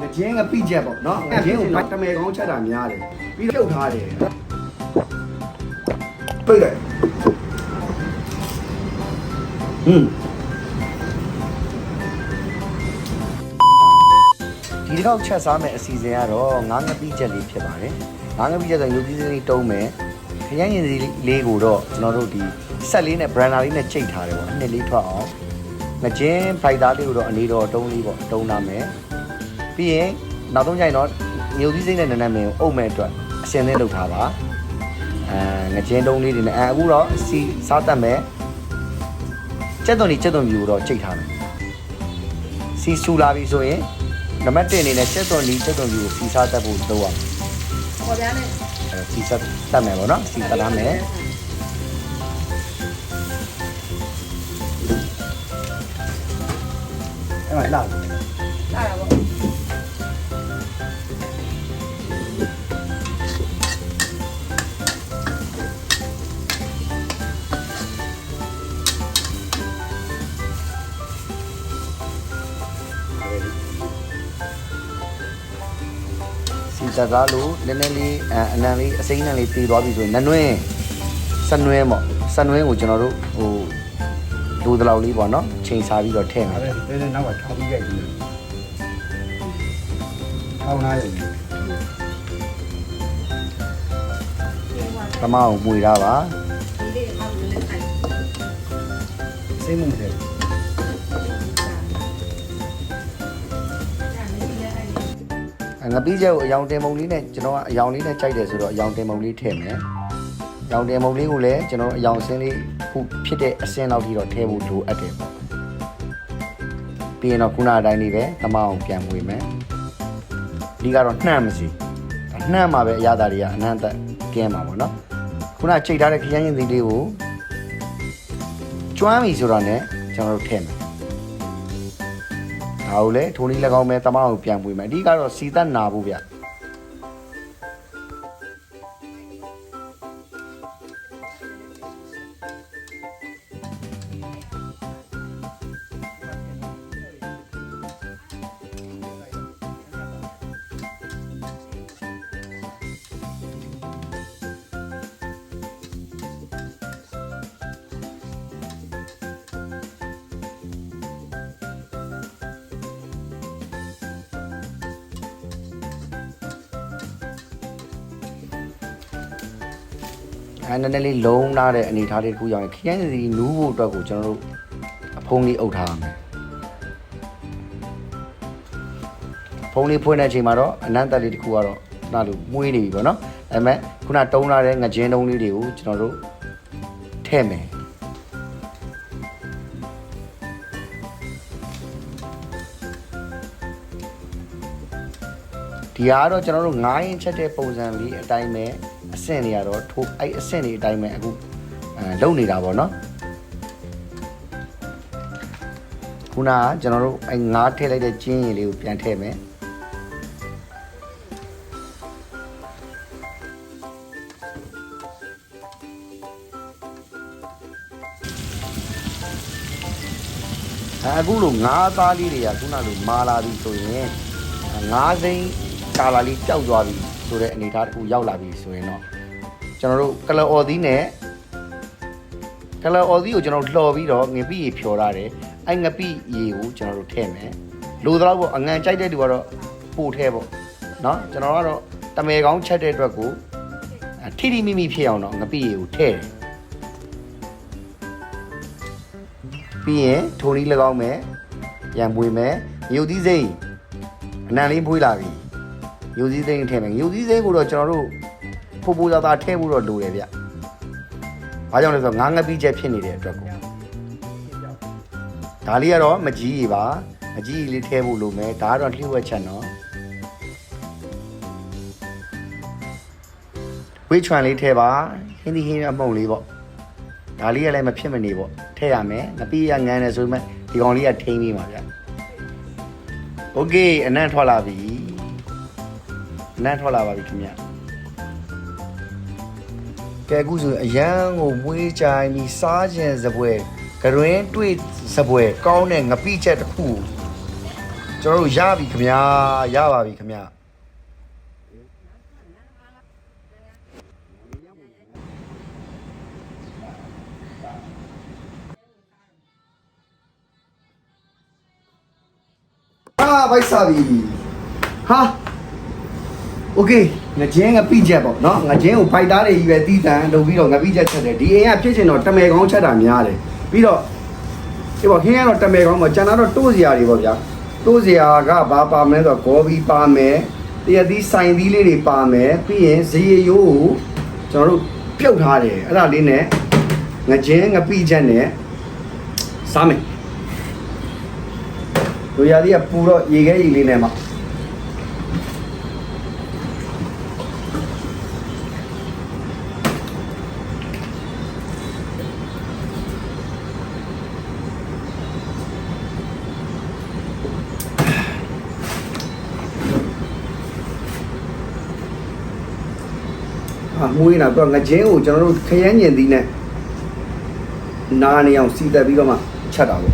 ငကြင်းငပိချက်ပေါ့နော်ငကြင်းကိုတမဲကောင်းချက်တာများတယ်ပြီးတော့ပြုတ်ထားတယ်ပိတ်လိုက်ဟွန်းဒီတစ်ခေါက်ချက်စားမယ့်အစီအစဉ်ကတော့ငါးငပိချက်လေးဖြစ်ပါတယ်ငါးငပိချက်ဆိုရုပ်ကြီးစလေးတုံးမယ်ခရမ်းရင်စီလေးကိုတော့ကျွန်တော်တို့ဒီဆက်လေးနဲ့ brand လေးနဲ့ချိန်ထားတယ်ပေါ့နှစ်လေးထွက်အောင် ငကြင်းဖိုက်သားလေးကိုတော့အနေတော်တုံးလေးပေါ့တုံးလာမယ်ပြီးရင်နောက်ဆုံးကျရင်တော့မြုပ်သီးစိမ့်နဲ့နန်းနန်းမင်းကိုအုပ်မဲ့အတွက်အစင်လေးလုပ်ထားပါအဲငကြင်းတုံးလေးတွေနဲ့အဲအခုတော့စီစားတတ်မယ်ကျက်သွန်ဒီကျက်သွန်မြူကိုတော့ချိန်ထားမယ်စီဆူလာပြီဆိုရင်နံပါတ်1အနေနဲ့ကျက်သွန်ဒီကျက်သွန်မြူကိုစီစားတတ်ဖို့လုပ်ရမယ်ပေါ်ပြားနဲ့အဲစီစားတတ်မယ်ပေါ့နော်စီစားတတ်မယ် အဲ့မှာလာလာတာပေါ့စီတသားလို့နည်းနည်းလေးအအနံလေးအစိမ်းနံလေးတည်သွားပြီဆိုရင်နနွင်းစနွင်းပေါ့စနွင်းကိုကျွန်တော်တို့ဟို ဒူတလောက်လေးပေါ့နော်ချိန်စားပြီးတော့ထည့်မယ်အဲ့ဒါလည်းနောက်ကထောက်ပြီးရိုက်ပြီးထောက်နားရုံနဲ့ပမအောင်ပွေတာပါဒီလေးအောက်လေးထိုင်စိတ်မှုတယ်ဒါမင်းလည်းအဲ့ဒီအငပိချက်ကိုအယောင်တင်မုံလေးနဲ့ကျွန်တော်ကအယောင်လေးနဲ့ကြိုက်တယ်ဆိုတော့အယောင်တင်မုံလေးထည့်မယ်အယောင်တင်မုံလေးကိုလည်းကျွန်တော်အယောင်စင်းလေး ခုဖြစ်တဲ့အစင်းလောက်ထိတော့ထည့်ဖို့လိုအပ်တယ်ပေါ့ပြီးရင်တော့ခုနအတိုင်းလေးပဲတမအောင်ပြန်ပွေမယ်ဒီကတော့နှမ်းမစီဒါနှမ်းမှာပဲအရသာတွေကအနန္တကင်းမှာပေါ့နော်ခုနချိန်ထားတဲ့ခရမ်းရင်သီးလေးကိုကျွမ်းပြီဆိုတော့ ਨੇ ကျွန်တော်တို့ထည့်မယ်ဒါကိုလည်းထိုးနည်း၎င်းပဲတမအောင်ပြန်ပွေမယ်အဓိကတော့စီသက်နာဖို့ဗျ အဲနည်းနည်းလေးလုံးလာတဲ့အနေအထားလေးတစ်ခုရောက်ရင်ခရမ်းစီနူးဖို့အတွက်ကိုကျွန်တော်တို့အဖုံးလေးအုပ်ထားရမယ်ဖုံးလေးဖွင့်တဲ့အချိန်မှာတော့အနန္တလေးတစ်ခုကတော့နားလို့မွေးနေပြီပေါ့နော်ဒါပေမဲ့ခုနတုံးလာတဲ့ငကြင်းတုံးလေးတွေကိုကျွန်တော်တို့ထည့်မယ်ဒီဟာကတော့ကျွန်တော်တို့9ရင်ချက်တဲ့ပုံစံလေးအတိုင်းပဲအ ဆင့်တွေကတော့ထိုးအဲ့အဆင့်တွေအတိုင်းပဲအခုအဲလုံနေတာပေါ့နော်ခုနကကျွန်တော်တို့အဲ့ငါးထည့်လိုက်တဲ့ကျင်းရည်လေးကိုပြန်ထည့်မယ်အဲအခုလိုငါးသားလေးတွေကခုနလိုမာလာပြီဆိုရင်ငါးစိမ်းကာလာလေးပျောက်သွားပြီဆိုတဲ့အနေအထားတစ်ခုရောက်လာပြီဆိုရင်တော့ ကျွန်တော်တို့ကလော်အော်သီးနဲ့ကလော်အော်သီးကိုကျွန်တော်လှော်ပြီးတော့ငပိရေဖြော်ထားတယ်အဲ့ငပိရေကိုကျွန်တော်တို့ထည့်မယ်လိုတော့ပေါ့အငံကြိုက်တဲ့သူကတော့ပို့ထဲပေါ့နော်ကျွန်တော်ကတော့တမဲကောင်းချက်တဲ့အတွက်ကိုထိထိမိမိဖြစ်အောင်တော့ငပိရေကိုထည့်တယ်ပြီးရင်ထိုးလေး၎င်းမယ်ရံပွေမယ်မြုပ်သီးစိမ့်အနံလေးဖွေးလာပြီမြုပ်သီးစိမ့်ထည့်မယ်မြုပ်သီးစိမ့်ကိုတော့ကျွန်တော်တို့ ဖိုးဖိုးသားသားထည့်ဖို့တော့လိုတယ်ဗျ။ဘာကြောင့်လဲဆိုတော့ငါးငပိချက်ဖြစ်နေတဲ့အတွက်ကိုဒါလေးကတော့မကြီးကြီးပါမကြီးကြီးလေးထည့်ဖို့လိုမယ်ဒါကတော့လျှို့ဝှက်ချက်နော်ဝေးချွန်လေးထည့်ပါဟင်းဒီဟင်းအမှုန့်လေးပေါ့ ဒါလေးကလည်းမဖြစ်မနေပေါ့ထည့်ရမယ်ငပိရငန်းတယ်ဆိုမှဒီကောင်လေးကထိန်းပြီးပါဗျโอเคအနံ့ထွက်လာပြီအနံ့ထွက်လာပါပြီခင်ဗျ ကဲအခုဆိုရင်အရန်ကိုမွေးကြိုင်ပြီးစားခြင်းစပွဲကရွင်းတွေ့စပွဲကောင်းတဲ့ငပိချက်တစ်ခုကျွန်တော်တို့ရပြီခင်ဗျာရပါပြီခင်ဗျာအာဘိုက်စာပြီဟာ โอเคငကြင်းငပိချက်ပေါ့เนาะငကြင်းကိုဖိုက်တားတွေကြီးပဲတီးတန်လုပ်ပြီးတော့ငပိချက်ချက်တယ်ဒီအိမ်ကဖြစ်ချင်တော့တမယ်ကောင်းချက်တာများတယ်ပြီးတော့ဒီပေါ့ဟင်းကတော့တမယ်ကောင်းပေါ့ကျန်တာတော့တိုးစရာတွေပေါ့ဗျာတိုးစရာကဘာပါမလဲဆိုတော့ဂေါ်ဘီပါမယ်တရသီးစိုင်သီးလေးတွေပါမယ်ပြီးရင်ဇီရရိုးကိုကျွန်တော်တို့ပြုတ်ထားတယ်အဲ့ဒါလေးနဲ့ငကြင်းငပိချက်နဲ့စားမယ်တို့ရသည်ကပူတော့ရေခဲရေလေးနဲ့မှ အာမွေးနေတာတော့ငကြင်းကိုကျွန်တော်တို့ခရမ်းညင်သီးနဲ့နားနေအောင်စီတက်ပြီးတော့မှချက်တာပေါ့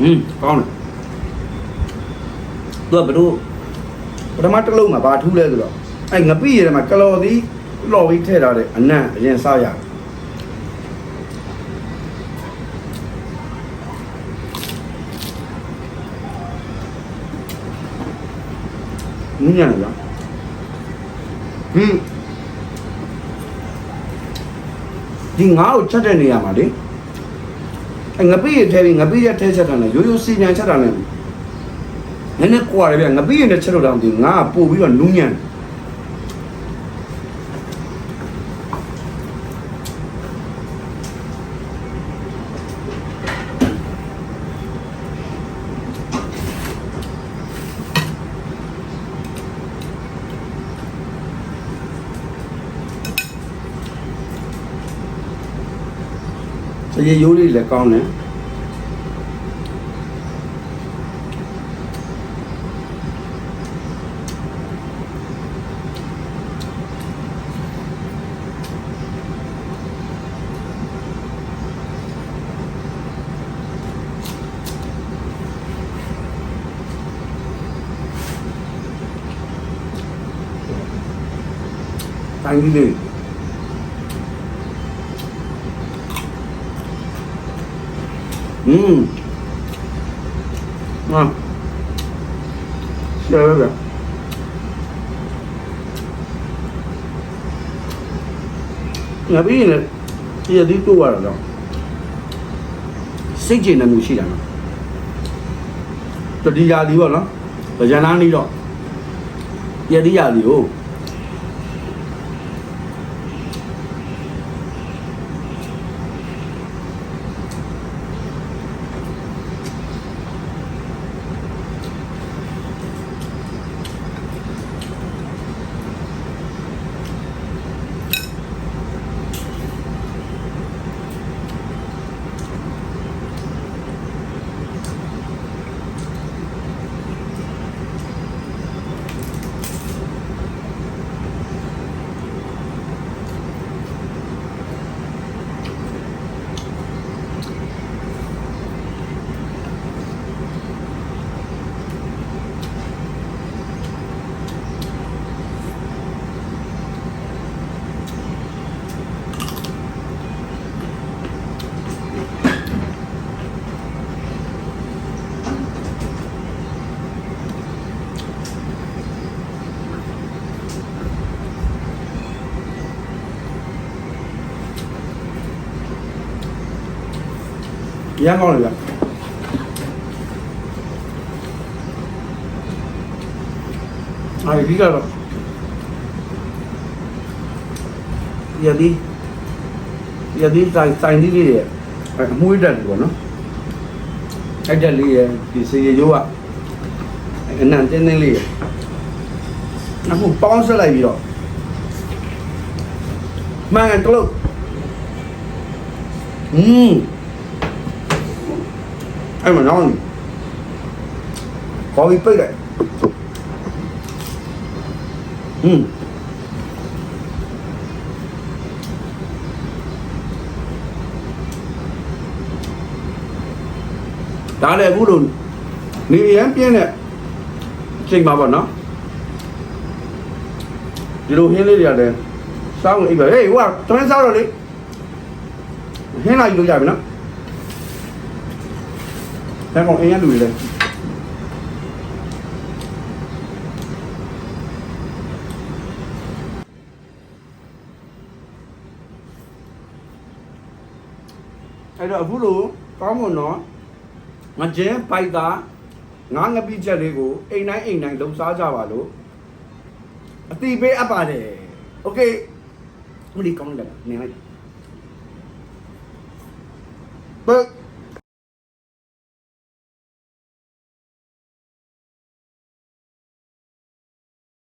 อืมကောင်းတယ်သူကဘလို့ပထမတစ်လုံးမှာဘာထူးလဲဆိုတော့အဲ့ငပိရတဲ့မှာကလော်သီးလော်ပြီးထည့်ထားတဲ့အနံ့အရင်စားရတယ်နင်းရတယ်ဗျာဟင်းဒီငါ့ကိုချက်တဲ့နေရာမှာလေအဲ ငပိရထဲပြီးငပိရထဲချက်တာနဲ့ရိုးရိုးစီညံချက်တာနဲ့နည်းနည်းကွာတယ်ဗျငပိရနဲ့ချက်လို့တောင်ဒီငါကပို့ပြီးတော့နူးညံ့စရေ ရိုးလေးလည်းကောင်းတ อืมอ่ะเชื่อแล้วแบบငါပြီးရင်ဒီရည်တူရတော့စိတ်ကျင်နေမှုရှိတာနော်တတိယဒီပေါ့နော်ဗကြနာနီးတော့ရည်ဒီရည်ကို ရမ်းကောင်းတယ်ဗျအဲဒီကတော့ရဒီရဒီစိုင်စိုင်လေးတွေအမွှေးတက်တယ်ပေါ့နော်အဲ့တက်လေးရဒီစေရရိုးကအနံတင်းတင်းလေးရအခုပေါင်းဆက်လိုက်ပြီးတော့မှန်ကန်တလို့อืม အဲ့မှာနောက်ခေါ်ပြီးပိတ်လိုက်อืมဒါလည်းအခုလိုနေရန်ပြင်းတဲ့ချိန်ပါပေါ့နော်ဒီလိုဟင်းလေးတွေရတယ်စောင်းအိပ်ပဲဟေးဟိုကတွန်းစောင်းတော့လေဟင်းလာယူလို့ရပြီနော် ဒါကောင်အင်းရလူတွေလေအဲ့တော့အခုလိုကောင်းမွန်တော့ငကျင်းပိုက်တာငါးငပိချက်လေးကိုအိမ်တိုင်းအိမ်တိုင်းလုံစားကြပါလို့အတိပေးအပ်ပါတယ်โอเคဦးလေးကောင်းတယ်နေလိုက်ဘယ်